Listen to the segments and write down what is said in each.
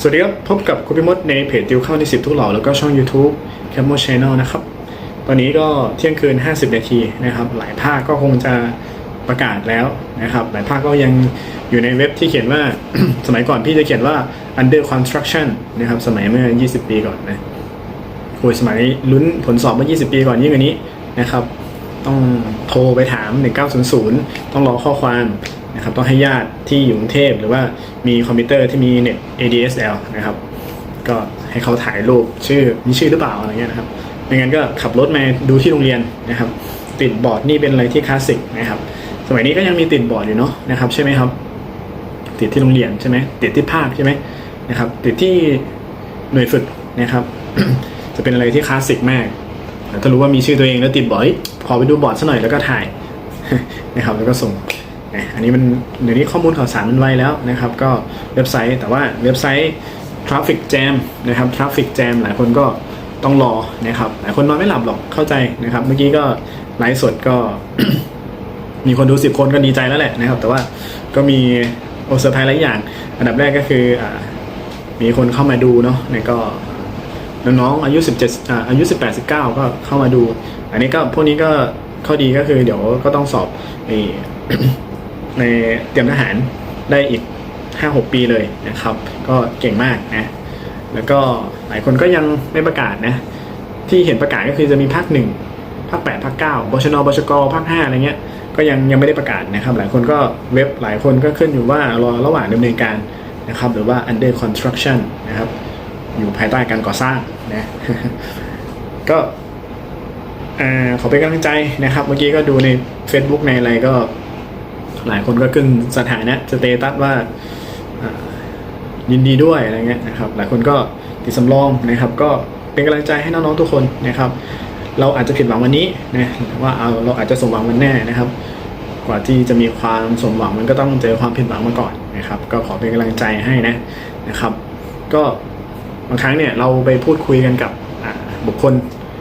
สวัสดีครับ พบกับคุณพิมดในเพจติวเข้าในสิบทุกหล่อแล้วก็ช่อง YouTube c a m o Channel นะครับ ตอนนี้ก็เที่ยงคืน 50 นาทีนะครับ หลายภาคก็คงจะประกาศแล้วนะครับ หลายภาคก็ยังอยู่ในเว็บที่เขียนว่า สมัยก่อนพี่จะเขียนว่า under construction นะครับ สมัยเมื่อ 20 ปีก่อนนะโอ้ยสมัยลุ้นผลสอบเมื่อ 20 ปีก่อนยิ่งกว่านี้นะครับ ต้องโทรไปถาม 1900 ต้องรอข้อความ นะครับต้องให้ญาติที่อยู่กรุงเทพหรือว่ามีคอมพิวเตอร์ที่มีเน็ต ADSL นะครับก็ให้เขาถ่ายรูปชื่อมีชื่อหรือเปล่าอะไรเงี้ยนะครับไม่งั้นก็ขับรถมาดูที่โรงเรียนนะครับ ติดบอร์ดนี่เป็นอะไรที่คลาสสิกนะครับ สมัยนี้ก็ยังมีติดบอร์ดอยู่เนาะนะครับใช่ไหมครับ ติดที่โรงเรียนใช่ไหมติดที่ภาคใช่ไหมนะครับ ติดที่หน่วยฝึกนะครับ จะเป็นอะไรที่คลาสสิกมากถ้ารู้ว่ามีชื่อตัวเองแล้วติดบอร์ดขอไปดูบอร์ดซะหน่อยแล้วก็ถ่ายนะครับแล้วก็ส่ง นะอันนี้มันเดี๋ยวนี้ข้อมูลข่าวสารมันไวแล้วนะครับ ก็เว็บไซต์แต่ว่าเว็บไซต์ Traffic Jam นะครับ Traffic Jam หลายคนก็ต้องรอนะครับ หลายคนนอนไม่หลับหรอกเข้าใจนะครับ เมื่อกี้ก็ไลฟ์สดก็ มีคนดูสิบคนก็ดีใจแล้วแหละนะครับ แต่ว่าก็มีโอเซอร์ไพรส์หลายอย่าง อันดับแรกก็คืออมีคนเข้ามาดูเนาะเนี่ยก็น้องๆอายุ 17อ่าอายุ 18 19 ก็เข้ามาดู อันนี้ก็พวกนี้ก็ข้อดีก็คือเดี๋ยวก็ต้องสอบใน ในเตรียมทหารได้อีก 5-6 ปีเลยนะครับ ก็เก่งมากนะแล้วก็หลายคนก็ยังไม่ประกาศนะ ที่เห็นประกาศก็คือจะมีภาคหนึ่งภาค8ภาค9บชนบชกภาค5อะไรเงี้ยก็ยังยังไม่ได้ประกาศนะครับ หลายคนก็เว็บหลายคนก็ขึ้นอยู่ว่ารอระหว่างดำเนินการนะครับ หรือว่า under construction นะครับ อยู่ภายใต้การก่อสร้างนะก็ขอเป็นกำลังใจนะครับ เมื่อกี้ก็ดูใน Facebook ในอะไรก็ หลายคนก็ขึ้นสถานะสเตตัสว่ายินดีด้วยอะไรเงี้ยนะครับ หลายคนก็ติดสำรองนะครับ ก็เป็นกำลังใจให้น้องๆทุกคนนะครับ เราอาจจะผิดหวังวันนี้นะว่าเอาเราอาจจะสมหวังวันแน่นะครับ กว่าที่จะมีความสมหวังมันก็ต้องเจอความผิดหวังมาก่อนนะครับ ก็ขอเป็นกำลังใจให้นะนะครับ ก็บางครั้งเนี่ยเราไปพูดคุยกันกับบุคคล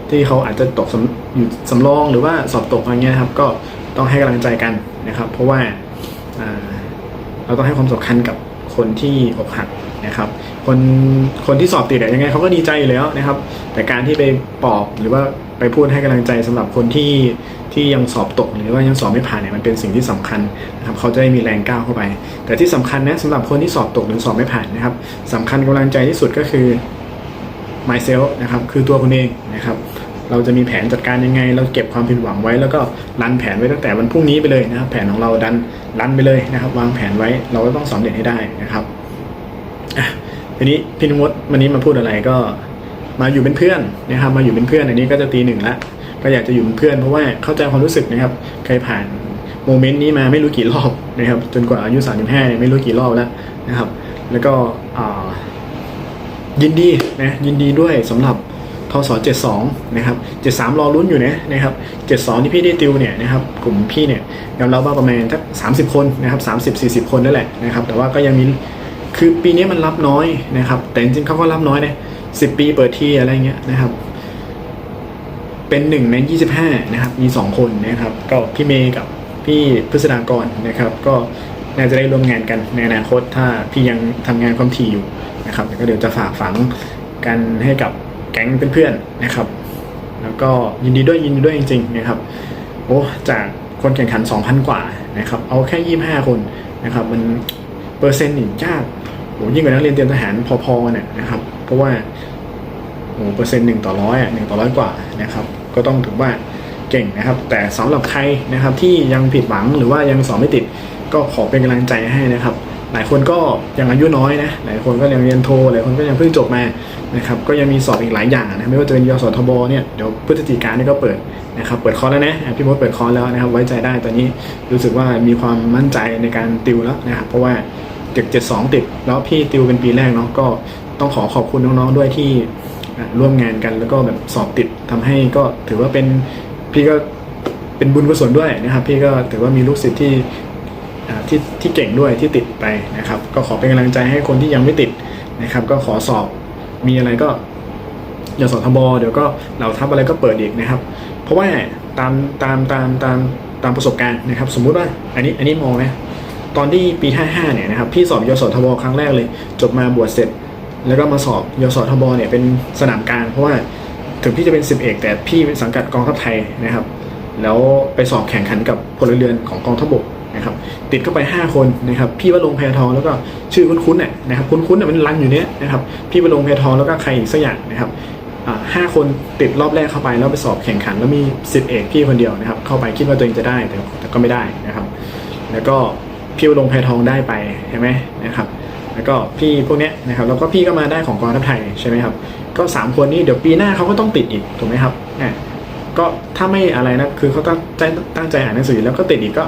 ที่เขาอาจจะตกสำอยู่สำรองหรือว่าสอบตกอะไรเงี้ยครับ ก็ ต้องให้กำลังใจกันนะครับ เพราะว่าเราต้องให้ความสำคัญกับคนที่อกหักนะครับ คนคนที่สอบติดอะยังไงเขาก็ดีใจอยู่แล้วนะครับ แต่การที่ไปปลอบหรือว่าไปพูดให้กำลังใจสำหรับคนที่ที่ยังสอบตกหรือว่ายังสอบไม่ผ่านเนี่ยมันเป็นสิ่งที่สำคัญนะครับเขาจะได้มีแรงก้าวเข้าไป แต่ที่สำคัญนะสำหรับคนที่สอบตกหรือสอบไม่ผ่านนะครับสำคัญกำลังใจที่สุดก็คือ myself นะครับคือตัวคุณเองนะครับ เราจะมีแผนจัดการยังไง เราเก็บความผิดหวังไว้ แล้วก็รันแผนไว้ตั้งแต่วันพรุ่งนี้ไปเลยนะครับ แผนของเราดันรันไปเลยนะครับ วางแผนไว้เราก็ต้องสำเร็จให้ได้นะครับอะทีนี้พี่นุมดวันนี้มาพูดอะไรก็มาอยู่เป็นเพื่อนนะครับ มาอยู่เป็นเพื่อนอันนี้ก็จะตีหนึ่งละก็อยากจะอยู่เป็นเพื่อนเพราะว่าเข้าใจความรู้สึกนะครับเคยผ่านโมเมนต์นี้มาไม่รู้กี่รอบนะครับ จนกว่าอายุ 35เนี่ยไม่รู้กี่รอบแล้วนะครับ แล้วก็ยินดีนะยินดีด้วยสำหรับ ทศ72นะครับ73 รอลุ้นอยู่นะนะครับ72ที่พี่ได้ติวเนี่ยนะครับกลุ่มพี่เนี่ยยอมรับว่าประมาณสัก30 คนนะครับ30 40 คนนั่นแหละนะครับแต่ว่าก็ยังมีคือปีนี้มันรับน้อยนะครับ แต่จริงๆเขาก็รับน้อยนะ10 ปีเปิดที่อะไรเงี้ยนะครับ เป็นหนึ่งใน 25 นะครับ มี 2 คนนะครับ ก็พี่เมย์กับพี่พฤษฎากรนะครับ ก็น่าจะได้ร่วมงานกันในอนาคตถ้าพี่ยังทำงานความถี่อยู่นะครับก็เดี๋ยวจะฝากฝังกันให้กับ แก๊งเพื่อนๆนะครับ แล้วก็ยินดีด้วยยินดีด้วยจริงๆนะครับโอ้จากคนแข่งขัน 2,000 กว่านะครับเอาแค่ 25 คนนะครับมันเปอร์เซ็นต์นี่ยากโอ้ยิ่งกว่านักเรียนเตรียมทหารพอๆกันเนี่ยนะครับ เพราะว่าโอ้เปอร์เซ็นต์หนึ่งต่อร้อยอะหนึ่งต่อร้อยกว่านะครับก็ต้องถือว่าเก่งนะครับ แต่สำหรับใครนะครับที่ยังผิดหวังหรือว่ายังสอบไม่ติดก็ขอเป็นกำลังใจให้นะครับ หลายคนก็ยังอายุน้อยนะหลายคนก็ยังเรียนโทหลายคนก็ยังเพิ่งจบมานะครับก็ยังมีสอบอีกหลายอย่างนะไม่ว่าจะเป็นยสทบเนี่ยเดี๋ยวพฤศจิกายนนี่ก็เปิดนะครับเปิดคอร์สแล้วนะพี่มดเปิดคอร์สแล้วนะครับไว้ใจได้ตอนนี้รู้สึกว่ามีความมั่นใจในการติวแล้วนะครับเพราะว่าเจ็ดเจ็ดสองติดแล้วพี่ติวเป็นปีแรกเนาะก็ต้องขอขอบคุณน้องๆด้วยที่ร่วมงานกันแล้วก็แบบสอบติดทำให้ก็ถือว่าเป็นพี่ก็เป็นบุญกุศลด้วยนะครับ พี่ก็ถือว่ามีลูกศิษย์ที่ ที่ที่เก่งด้วยที่ติดไปนะครับ ก็ขอเป็นกำลังใจให้คนที่ยังไม่ติดนะครับ ก็ขอสอบมีอะไรก็อย่าสอทบเดี๋ยวก็เราทับอะไรก็เปิดอีกนะครับ เพราะว่าตามตามตามตามตามประสบการณ์นะครับ สมมุติว่าอันนี้อันนี้มองนะตอนที่ปี 55 เนี่ยนะครับพี่สอบยศทบครั้งแรกเลย จบมาบวชเสร็จ แล้วก็มาสอบยศทบเนี่ยเป็นสนามกลางเพราะว่าถึงพี่จะเป็นสิบเอกแต่พี่เป็นสังกัดกองทัพไทยนะครับ แล้วไปสอบแข่งขันกับพลเรือนของกองทัพบก นะครับติดเข้าไป 5 คนนะครับพี่วรงแพทองแล้วก็ชื่อคุ้นๆเนี่ยนะครับคุ้นๆเนี่ยมันรันอยู่เนี้ยนะครับพี่วรงแพทองแล้วก็ใครอีกสักอย่างนะครับห้าคนติดรอบแรกเข้าไปแล้วไปสอบแข่งขัน แล้วมีสิบเอกพี่คนเดียวนะครับเข้าไปคิดว่าตัวเองจะได้แต่ก็ไม่ได้นะครับ แล้วก็พี่วรงแพทองได้ไปใช่ไหมนะครับแล้วก็พี่พวกเนี้ยนะครับแล้วก็พี่ก็มาได้ของกองทัพไทยใช่ไหมครับก็สามคนนี้เดี๋ยวปีหน้าเขาก็ต้องติดอีกถูกไหมครับอะก็ถ้าไม่อะไรนะคือเขาตั้งใจตั้งใจอ่านหนังสือแล้วก็ติดอีกก็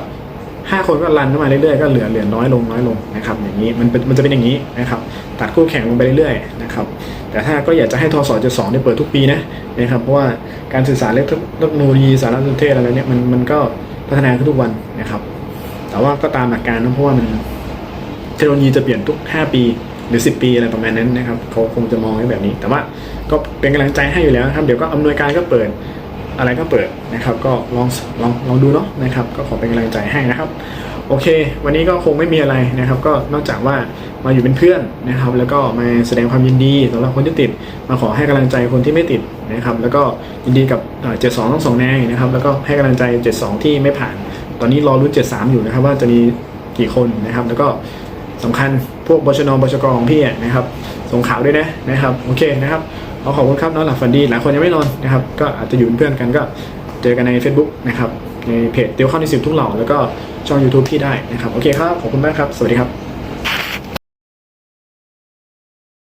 ห้าคนก็รันขึ้นมาเรื่อยๆก็เหลือเหลือน้อยลงน้อยลงนะครับอย่างนี้มันเป็นมันจะเป็นอย่างนี้นะครับตัดคู่แข่งลงไปเรื่อยๆนะครับแต่ถ้าก็อยากจะให้ทศจะสองได้เปิดทุกปีนะนะครับเพราะว่าการสื่อสารเรื่องเทคโนโลยีสารสนเทศอะไรเนี่ยมันมันก็พัฒนาขึ้นทุกวันนะครับ แต่ว่าก็ตามหลักการนะเพราะว่ามันเทคโนโลยีจะเปลี่ยนทุก 5 ปีหรือ 10 ปีอะไรประมาณนั้นนะครับเขาคงจะมองไว้แบบนี้ แต่ว่าก็เป็นกำลังใจให้อยู่แล้วครับเดี๋ยวก็อำนวยการก็เปิด อะไรก็เปิดนะครับก็ลองลองลองดูเนาะนะครับก็ขอเป็นกำลังใจให้นะครับ โอเค วันนี้ก็คงไม่มีอะไรนะครับ ก็นอกจากว่ามาอยู่เป็นเพื่อนนะครับ แล้วก็มาแสดงความยินดีสำหรับคนที่ติด มาขอให้กำลังใจคนที่ไม่ติดนะครับ แล้วก็ยินดีกับเจ็ดสองทั้งสองนายนะครับ แล้วก็ให้กำลังใจเจ็ดสองที่ไม่ผ่าน ตอนนี้รอรุ่นเจ็ดสามอยู่นะครับ ว่าจะมีกี่คนนะครับ แล้วก็สำคัญพวกบชนบชกของพี่นะครับส่งข่าวด้วยนะนะครับ โอเคนะครับ ขอขอบคุณครับนอนหลับฝันดีหลายคนยังไม่นอนนะครับก็อาจจะอยู่เป็นเพื่อนกันก็เจอกันใน Facebook นะครับในเพจเตียวเข้าในสิบทุกเหล่าแล้วก็ช่อง YouTube พี่ได้นะครับโอเคครับขอบคุณมากครับสวัสดีครับ